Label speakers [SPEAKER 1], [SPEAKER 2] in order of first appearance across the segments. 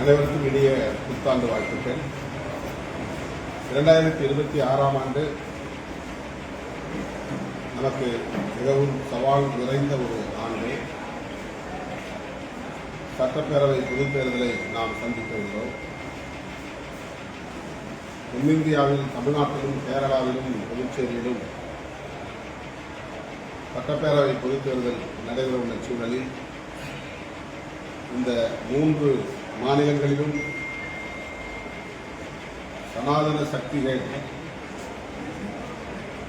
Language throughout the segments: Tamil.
[SPEAKER 1] அனைவருக்கும் இனிய புத்தாண்டு வாழ்த்துக்கள். இரண்டாயிரத்தி இருபத்தி ஆறாம் ஆண்டு நமக்கு மிகவும் சவால் நிறைந்த ஒரு ஆண்டு. சட்டப்பேரவை பொதுத் தேர்தலை நாம் சந்திக்க உள்ளோம். தென்னிந்தியாவில் தமிழ்நாட்டிலும் கேரளாவிலும் புதுச்சேரியிலும் சட்டப்பேரவை பொதுத் தேர்தல் நடைபெறவுள்ள சூழலில் இந்த மூன்று மாநிலங்களிலும் சனாதன சக்திகள்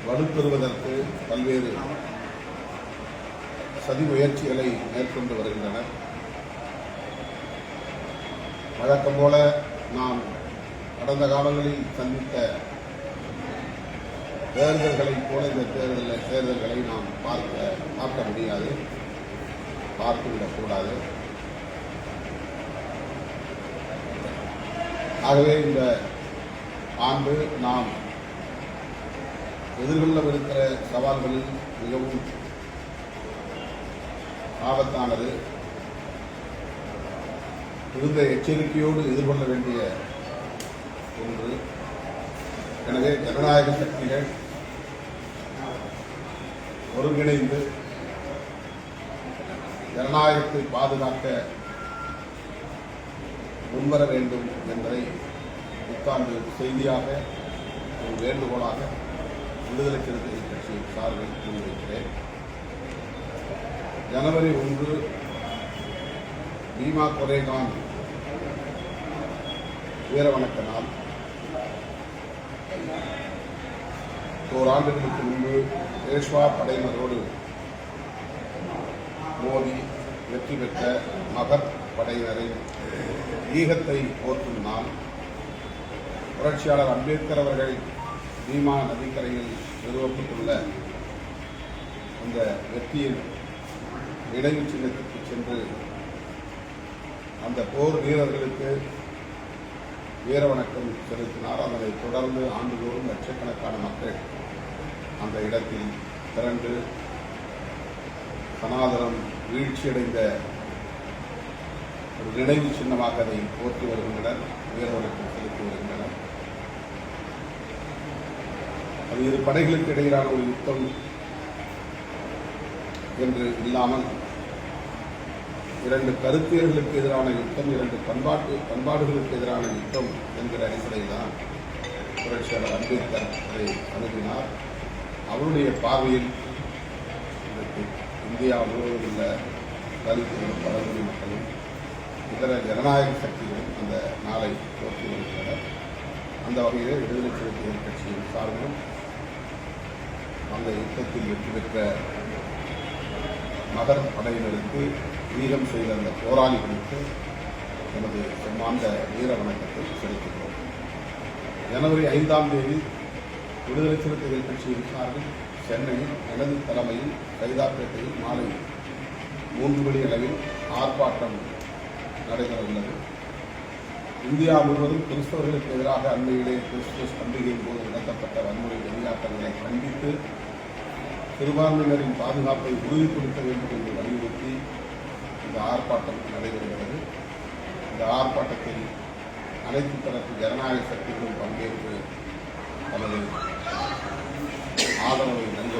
[SPEAKER 1] வலுப்பெறுவதற்கு பல்வேறு சதி முயற்சிகளை மேற்கொண்டு வருகின்றனர். வழக்கம் போல நாம் கடந்த காலங்களில் சந்தித்த தேர்தல்களைப் போல இந்த தேர்தல் தேர்தல்களை நாம் பார்க்க பார்க்க முடியாது. பார்த்துவிடக்கூடாது ஆகவே இந்த ஆண்டு நாம் எதிர்கொள்ளவிருக்கிற சவால்களில் மிகவும் ஆபத்தானது. மிகுந்த எச்சரிக்கையோடு எதிர்கொள்ள வேண்டிய ஒன்று. எனவே ஜனநாயக சக்திகள் ஒருங்கிணைந்து ஜனநாயகத்தை பாதுகாக்க முன்வர வேண்டும் என்பதை புத்தாண்டு செய்தியாக ஒரு வேண்டுகோளாக விடுதலை சிறுத்தைகள் கட்சியின் சார்பில் முன்வைக்கிறேன் ஜனவரி ஒன்று பீமா கொரேகான் வீரவணக்க நாள். ஓராண்டுகளுக்கு முன்பு பேஷ்வா படையினரோடு மோதி வெற்றி பெற்ற மகர் படையினரின் ஈகத்தை போற்றும் நாள் புரட்சியாளர் அம்பேத்கர் அவர்கள் பீமா நதிக்கரையில் நிறுவப்பட்டுள்ள அந்த வெற்றியின் நினைவு சின்னத்திற்கு சென்று அந்த போர் வீரர்களுக்கு வீர வணக்கம் செலுத்தினார். அதனைத் தொடர்ந்து ஆண்டுதோறும் லட்சக்கணக்கான மக்கள் அந்த இடத்தில் திரண்டு சனாதனம் வீழ்ச்சியடைந்த ஒரு நினைவு சின்னமாக அதை போற்றி வருகின்றனர் உயர் வணக்கம் செலுத்தி வருகின்றனர். அது இரு படைகளுக்கு இடையிலான ஒரு யுத்தம் என்று இல்லாமல் இரண்டு கருத்தியர்களுக்கு எதிரான யுத்தம் இரண்டு பண்பாட்டு பண்பாடுகளுக்கு எதிரான யுத்தம் என்கிற அடிப்படையில் தான் புரட்சியாளர் அம்பேத்கர் அதை அணுகினார். அவருடைய பார்வையில் இன்றைக்கு இந்தியா முழுவதும் உள்ள தலித்துகளும் பழங்குடி மக்களும் இதர ஜனநாயக சக்திகளும் அந்த நாளை தோற்றி வருகின்றனர் அந்த வகையிலே விடுதலை சிறுத்தைகள் கட்சியின் சார்பிலும் அந்த யுத்தத்தில் வெற்றி பெற்ற மகர் படையினருக்கு வீரம் செய்த அந்த போராளிகளுக்கு எனது சம்மாந்த வீர வணக்கத்தை செலுத்துகிறோம். ஜனவரி ஐந்தாம் தேதி விடுதலை சிறுத்தைகள் கட்சியின் சார்பில் சென்னையில் எனது தலைமையில் கைதாப்பேட்டையில் மாலை மூன்று மணி அளவில் ஆர்ப்பாட்டம் நடைபெற உள்ளது இந்தியா முழுவதும் கிறிஸ்தவர்களுக்கு எதிராக அண்மையிலே கிறிஸ்துமஸ் பண்டிகையின் போது நடத்தப்பட்ட வன்முறை வெளியாட்டங்களை கண்டித்து சிறுபான்மையினரின் பாதுகாப்பை உறுதிப்படுத்த வேண்டும் என்று வலியுறுத்தி இந்த ஆர்ப்பாட்டம் நடைபெறுகிறது. இந்த ஆர்ப்பாட்டத்தில் அனைத்து தரப்பு ஜனநாயக சக்திகளும் பங்கேற்று தமது ஆதரவை நல்க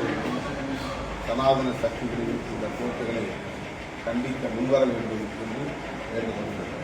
[SPEAKER 1] சனாதன சக்திகளின் இந்த போக்குகளை கண்டிக்க முன்வர வேண்டும் என்று ಹೇಳ್ತೀನಿ